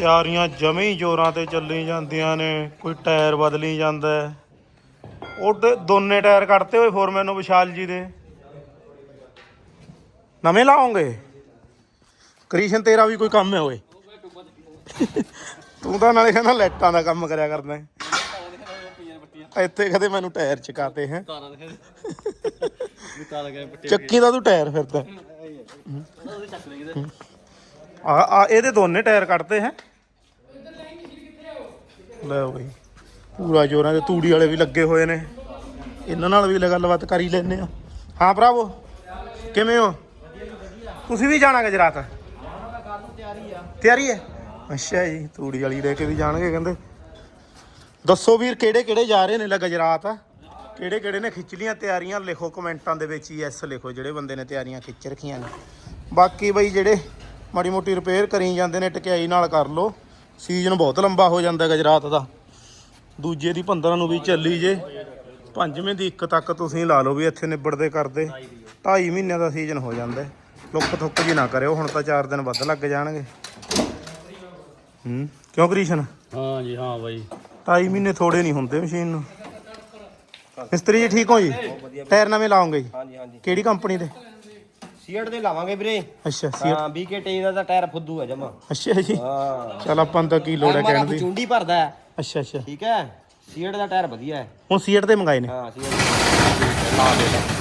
ਤਿਆਰੀਆਂ ਜਮੇ ਹੀ ਜ਼ੋਰਾਂ ਤੇ ਚੱਲੀ ਜਾਂਦੀਆਂ ਨੇ ਕੋਈ ਟਾਇਰ ਬਦਲੀ ਜਾਂਦਾ ਹੈ। ਉਹ ਤੇ ਦੋਨੇ ਟਾਇਰ ਕੱਢਤੇ ਹੋਏ ਫੋਰਮੈਨ ਨੂੰ ਵਿਸ਼ਾਲ ਜੀ ਦੇ। ਨਵੇਂ ਲਾਉਂਗੇ ਕ੍ਰਿਸ਼ਨ ਤੇਰਾ ਵੀ ਕੋਈ ਕੰਮ ਹੈ ਓਏ। ਤੂੰ ਤਾਂ ਨਾਲੇ ਕਹਿੰਦਾ ਲਾਈਟਾਂ ਦਾ ਕੰਮ ਕਰਿਆ ਕਰਦਾ। ਇੱਥੇ ਕਦੇ ਮੈਨੂੰ ਟਾਇਰ ਚਕਾਤੇ ਹੈ। ਚੱਕੀ ਦਾ ਤੂੰ ਟਾਇਰ ਫਿਰਦਾ। ਉਹਦੇ ਆ ਇਹਦੇ ਦੋਨੇ ਟਾਇਰ ਕੱਢਤੇ ਹੈ ਲੈ ਬਈ ਪੂਰਾ ਜੋਰਾਂ ਦੇ ਤੂੜੀ ਵਾਲੇ ਵੀ ਲੱਗੇ ਹੋਏ ਨੇ। ਇਹਨਾਂ ਨਾਲ ਵੀ ਗੱਲਬਾਤ ਕਰ ਹੀ। ਲੈਨੇ ਆ ਹਾਂ ਭਰਾਵੋ, ਕਿਵੇਂ ਹੋ? ਤੁਸੀਂ ਵੀ ਜਾਣਾ ਗੁਜਰਾਤ ਤਿਆਰੀ ਹੈ? ਅੱਛਾ ਜੀ, ਤੂੜੀ ਵਾਲੀ ਲੈ ਕੇ ਵੀ ਜਾਣਗੇ ਕਹਿੰਦੇ। ਦੱਸੋ ਵੀਰ, ਕਿਹੜੇ ਕਿਹੜੇ ਜਾ ਰਹੇ ਨੇ ਲੈ ਗੁਜਰਾਤ ਕਿਹੜੇ ਕਿਹੜੇ ਨੇ ਖਿੱਚ ਲੀਆਂ ਤਿਆਰੀਆਂ? ਲਿਖੋ ਕਮੈਂਟਾਂ ਦੇ ਵਿੱਚ ਯੈਸ ਲਿਖੋ, ਜਿਹੜੇ ਬੰਦੇ ਨੇ ਤਿਆਰੀਆਂ ਖਿੱਚ ਰੱਖੀਆਂ ਨੇ। ਬਾਕੀ ਬਈ ਜਿਹੜੇ ਮਾੜੀ ਮੋਟੀ ਰਿਪੇਅਰ ਕਰੀ ਜਾਂਦੇ ਨੇ, ਟਕਿਆਈ ਨਾਲ ਕਰ ਲੋ ਸੀਜ਼ਨ ਬਹੁਤ ਲੰਬਾ ਹੋ ਜਾਂਦਾ ਗੁਜਰਾਤ ਦਾ। ਦੂਜੇ ਦੀ 15 ਨੂੰ ਵੀ ਚੱਲੀ ਜੇ। ਪੰਜਵੇਂ ਦੀ ਇੱਕ ਤੱਕ ਤੁਸੀਂ ਲਾ ਲਓ ਵੀ ਇੱਥੇ ਨਿਬੜਦੇ ਕਰਦੇ। 2.5 ਮਹੀਨਿਆਂ ਦਾ ਸੀਜ਼ਨ ਹੋ ਜਾਂਦਾ। ਲੁੱਕ ਥੁੱਕ ਜੀ ਨਾ ਕਰਿਓ ਹੁਣ ਤਾਂ 4 ਦਿਨ ਵੱਧ ਲੱਗ ਜਾਣਗੇ। ਹੂੰ ਕਿਉਂ ਕ੍ਰਿਸ਼ਨ? ਹਾਂ ਜੀ ਹਾਂ ਬਾਈ। 2.5 ਮਹੀਨੇ ਥੋੜੇ ਨਹੀਂ ਹੁੰਦੇ ਮਸ਼ੀਨ ਨੂੰ। ਮਿਸਤਰੀ ਜੀ ਠੀਕ ਹੋ ਜੀ? ਟਾਇਰ ਨਵੇਂ ਲਾਉਂਗੇ ਜੀ? ਹਾਂਜੀ ਹਾਂਜੀ। ਕਿਹੜੀ ਕੰਪਨੀ ਦੇ? ਸੀਟ ਦੇ ਲਾਵਾਂਗੇ ਵੀਰੇ। ਅੱਛਾ ਸੀ ਹਾਂ BKT ਦਾ ਤਾਂ ਟਾਇਰ ਫੁੱਦੂ ਹੈ ਜਮਾ। ਅੱਛਾ ਜੀ। ਹਾਂ। ਚਲ ਆਪਾਂ ਤਾਂ ਕੀ ਲੋੜ ਹੈ ਕਹਿਣ ਦੀ। ਚੁੰਡੀ ਭਰਦਾ ਹੈ। ਅੱਛਾ ਅੱਛਾ। ਠੀਕ ਹੈ? ਸੀਟ ਦਾ ਟਾਇਰ ਵਧੀਆ ਹੈ। ਹੁਣ ਸੀਟ ਤੇ ਮੰਗਾਏ ਨੇ। ਹਾਂ ਸੀਟ